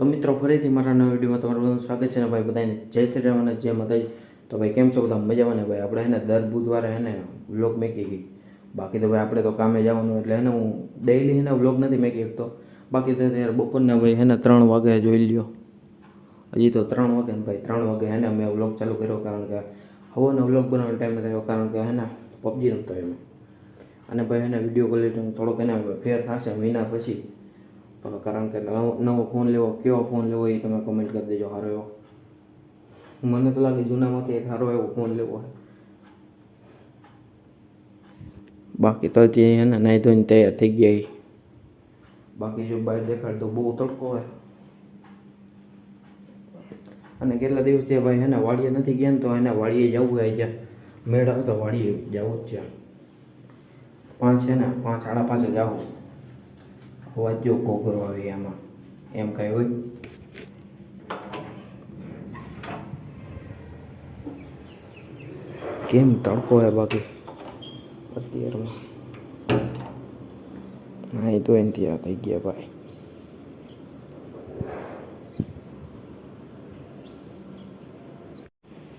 તો મિત્રો, ફરીથી મારા નવા વિડીયોમાં તમારું બધાનું સ્વાગત છે ને ભાઈ બધાને જય શ્રી રામ અને જય માતાજી. તો ભાઈ, કેમ છો બધા? મજામાં ને ભાઈ? આપણે હે ને દર બુધવારે હે ને વ્લોગ મેકી ગઈ. બાકી તો ભાઈ, આપણે તો કામે જવાનું એટલે હે ને હું ડેઈલી હે ને વ્લોગ નથી મેકી શકતો. બાકી તો ત્યારે બપોરના ભાઈ હે ને ત્રણ વાગે જોઈ લ્યો. હજી તો ત્રણ વાગે ને ભાઈ, ત્રણ વાગે હે ને મેં વ્લોગ ચાલુ કર્યો કારણ કે હવાનો વ્લોગ બનાવવાનો ટાઈમ આવ્યો કારણ કે હે ને પબજી રમતો એમ. અને ભાઈ એને વીડિયો ક્વોલિટી થોડોક એને ફેર થશે મહિના પછી. કારણ કે નવો નવો ફોન લેવો કેવો ફોન લેવો એ તમે કમેન્ટ કરી દેજો સારો એવો મને તો લાગે જૂનામાંથી એક સારો એવો ફોન લેવો છે બાકી તો હજી એને નાહી ધોઈને તૈયાર થઈ ગયા. બાકી જો બહાર દેખાડ તો બહુ તડકો હોય અને કેટલા દિવસથી ભાઈ એને વાડીએ નથી ગયા ને તો એને વાડીએ જવું હોય જ્યાં મેળા તો વાડીએ જવું જ છે પાંચ છે ને પાંચ સાડા પાંચે જાઓ અવાજ જો કોકરો આવે એમાં. એમ કઈ હોય? કેમ તડકો હે બાકી? અત્યારમાં. હા, એ તો એનથી આ થઈ ગયા ભાઈ.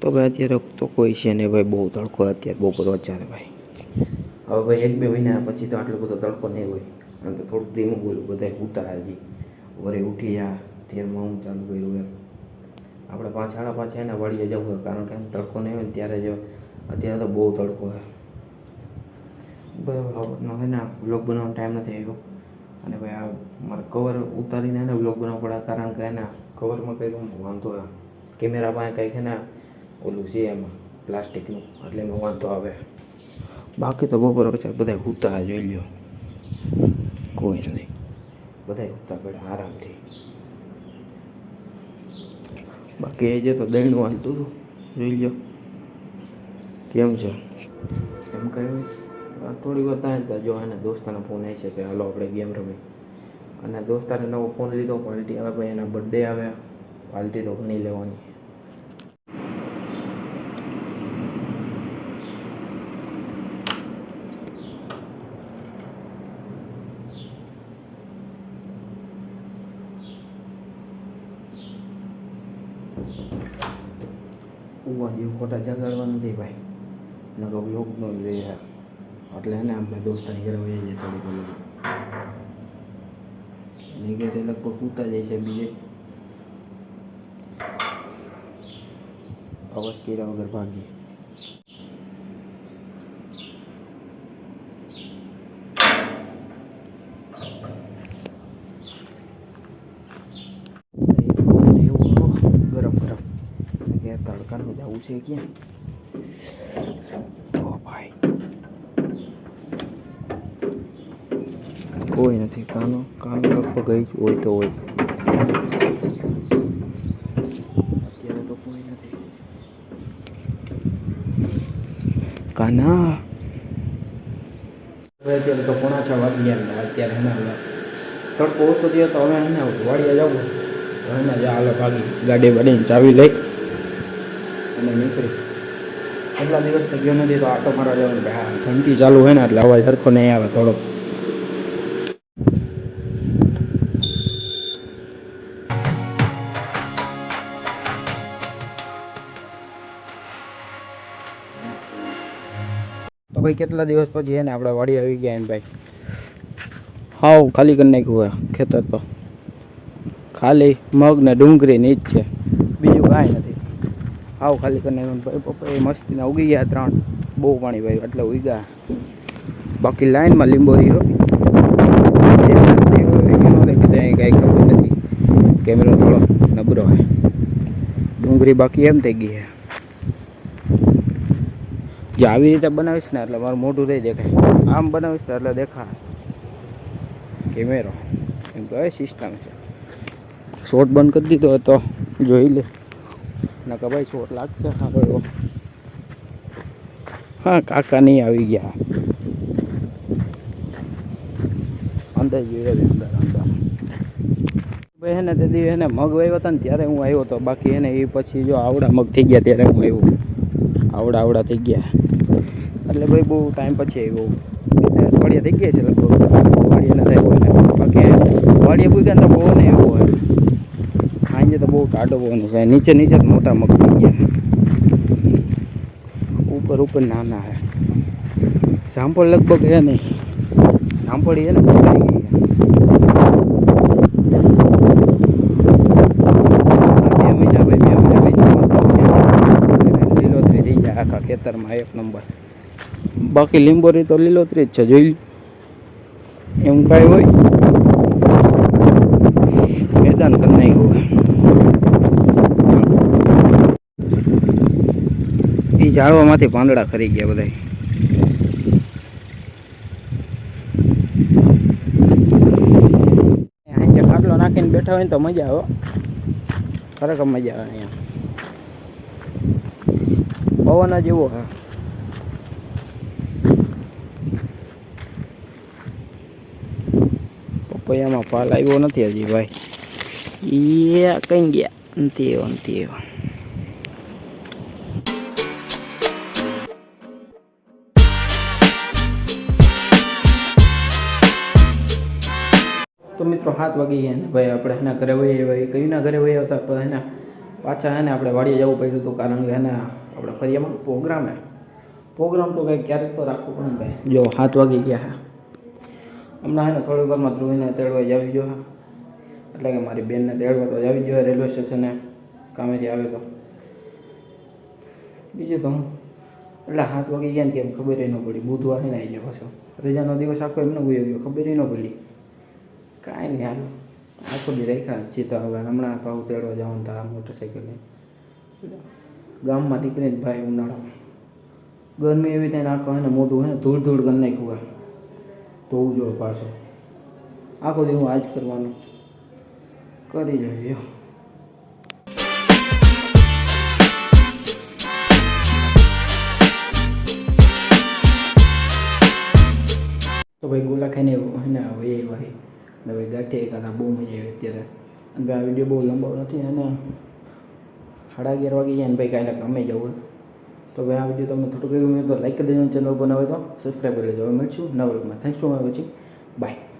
તો ભાઈ અત્યારે તો કોઈ છે નહીં ભાઈ, બહુ તડકો અત્યારે બપોર વચ્ચે ભાઈ. હવે ભાઈ એક બે મહિના પછી તો આટલો બધો તડકો નહીં હોય. અને કે થોડુંક ધીમું બોલું બધાય ઉતારા હજી. વરે ઉઠી જા તેરમાં હું ચાલુ કર્યું એમ. આપણે પાંચ સાડા પાંચ એને વાળીએ જવું હોય, કારણ કે એમ તડકો નહીં હોય ત્યારે જ અત્યારે તો બહુ તડકો હોય છે ને બ્લોગ બનાવવાનો ટાઈમ નથી આવ્યો. અને ભાઈ આ મારે કવર ઉતારીને એને બ્લોગ બનાવવો પડે, કારણ કે એના કવરમાં કંઈક વાંધો આવે. કેમેરા પાસે કંઈક એના ઓલું છે એમાં પ્લાસ્ટિકનું એટલે એમાં વાંધો આવે. બાકી તો બપોર પછી બધા ઉતા જોઈ લ્યો. કોઈ જ નહીં બધા ઉતા પડ્યા આરામથી. બાકી એ જે તો દહીંનું હાલતું હતું જોઈ લ્યો. કેમ છે? એમ કહ્યું થોડી વાર થાય તો જો એને દોસ્તાનો ફોન આવી છે કે હાલો આપણે ગેમ રમી અને દોસ્તારે નવો ફોન લીધો પાર્ટી આવે ભાઈ એના બર્થડે આવે પાર્ટી તો નહીં લેવાની. ઉવા જેવું ખોટા જગાડવા નથી ભાઈ. નકર યોગ નો લે એટલે એને આપણે દોસ્તાની ઘરે વહી જાય થોડીક ઘણી એની ઘરે લગભગ ઉતા જાય છે બીજે. અવાજ કર્યા વગર ભાગી એવું કરો, ગરમ ગરમ કે તડકાનું જવું છે ક્યાં ઓ ભાઈ કોઈ નથી કાનો કાનો લગભગ ગઈ જ હોય તો હોય અત્યારે તો કોઈ નથી કાના હવે અત્યારે તો પોણા છ વાગી ગયા ને અત્યારે એને હવે તડકો ઓછો થયો તો હવે એને વાડીએ જવું તો એને જ હાલો ભાગી ગાડી વાડીને ચાવી લઈ અને નીકળી. કેટલા દિવસ ગયો નથી તો આટો મારવા જવાનું કે હા ઘંટી ચાલુ હોય ને એટલે અવાજ સરખો નહીં આવે થોડોક. ભાઈ, કેટલા દિવસ પછી એને આપણે વાડી આવી ગયા એમ ભાઈ? હાવ ખાલી કરી નાખ્યું હોય, ખેતર તો. ખાલી મગ ને ડુંગળી નીચ છે. બીજું કાંઈ નથી. હાવ ખાલી કરી નાખ્યું ભાઈ, પપ્પા એ મસ્તીના ઉગી ગયા ત્રણ. બહુ પાણી ભાઈ એટલે ઉગ્યા. બાકી લાઈનમાં લીંબોરી હો કાંઈ ખબર નથી. કેમેરો થોડો નબળો હોય. ડુંગળી બાકી એમ થઈ ગઈ છે. જો આવી રીતે બનાવીશ ને એટલે મારું મોઢું થઈ દેખાય આમ બનાવીશ ને એટલે દેખા કેમેરો. એમ તો સિસ્ટમ છે. શોર્ટ બંધ કરી દીધો તો જોઈ લે. નકર ભાઈ શોટ લાગશે. સારો એવો હા, કાકા નહીં આવી ગયા. અંદર જોઈએ અંદર ભાઈ એને ને તે દી એને મગ વાવ્યો હતા ને ત્યારે હું આવ્યો હતો. બાકી એને એ પછી જો આવડા મગ થઈ ગયા ત્યારે હું આવ્યો. આવડા આવડા થઈ ગયા. એટલે ભાઈ બહુ ટાઈમ પછી આવ્યો. અઠવાડિયા થઈ ગયા છે લગભગ. અઠવાડિયા ના થાય બાકી અઠવાડિયા પૂગ્યા તો બહુ ને એવું હોય સાંજે તો બહુ ટાઢો પવન છે. નીચે નીચે મોટા મગફળી ગયા ઉપર ઉપર નાના હે જામફળ લગભગ હે નહીં. જામફળી એને ને પકાઈ ગઈ આખા ખેતરમાં એક નંબર. બાકી લીંબોરી તો લીલોતરી જ છે, જોઈ. એમ કાંઈ હોય મેદાન કરી નાખ્યું એ ઝાડવામાંથી પાંદડા ખરી ગયા બધા ખાટલો નાખીને બેઠા હોય ને તો મજા આવે. ખરેખર મજા આવે અહીંયા. પવન જ એવો હા પપૈયામાં ફાલ આવ્યો નથી હજી ભાઈ. એ કઈ ગયા નથી એવો નથી એવો મિત્રો હાથ વાગી ગયા ને ભાઈ આપણે એના ઘરે વહી આવ્યા કયુંના ઘરે વહી આવતા પણ એના પાછા એને આપણે વાડીએ જવું પડ્યું હતું, કારણ કે એના આપણે ફરિયામાં પ્રોગ્રામ હે પ્રોગ્રામ તો કંઈ ક્યારેક તો રાખવું પડે ભાઈ. જો હાથ વાગી ગયા હા હમણાં હે ને થોડી વારમાં ધ્રુવીને તેડવા જ આવી ગયો એટલે કે મારી બેનને તેડવા તો જ જોઈએ રેલવે સ્ટેશને. કામેથી આવે તો. બીજું તો હું. એટલે હાથ વાગી ગયા ને કેમ ખબર ન પડી. બુધવારે ને આવી જાય પાછો. રજાનો દિવસ આખો એમને ગયો ગયો. ખબર ન પડી. કાંઈ નહીં, હાલો. આખો દી રાખ્યા છીએ તો હવે હમણાં ભાવ તેડવા જવાનું થાય મોટરસાઇકલને. ગામમાં નીકળીને ભાઈ ઉનાળામાં. ગરમી એવી થાય આખો હે ને મોટું હોય ને ધૂળ ધૂળ કરી નાખ્યું હોય. ધોવું જોઈએ પાછો. આખો દી હું આજ કરવાનું. કરી જોઈએ તો ભાઈ ગોલા ખાઈને હોય ને હવે એ ભાઈ ભાઈ ગાંઠિયા ખાતા બહુ મજા આવી અત્યારે અને ભાઈ આ વીડિયો બહુ લંબાવો નથી અને સાડા અગિયાર વાગે જાય ને ભાઈ કાલે કામે જવું તો ભાઈ આ વીડિયો તમને થોડુંક ગમ્યું તો લાઈક કરી દેજો ચેનલ પર ન તો સબસ્ક્રાઈબ કરી લેજો હવે મળશું નવા વ્લોગમાં થેન્ક્સ ફોર વોચિંગ બાય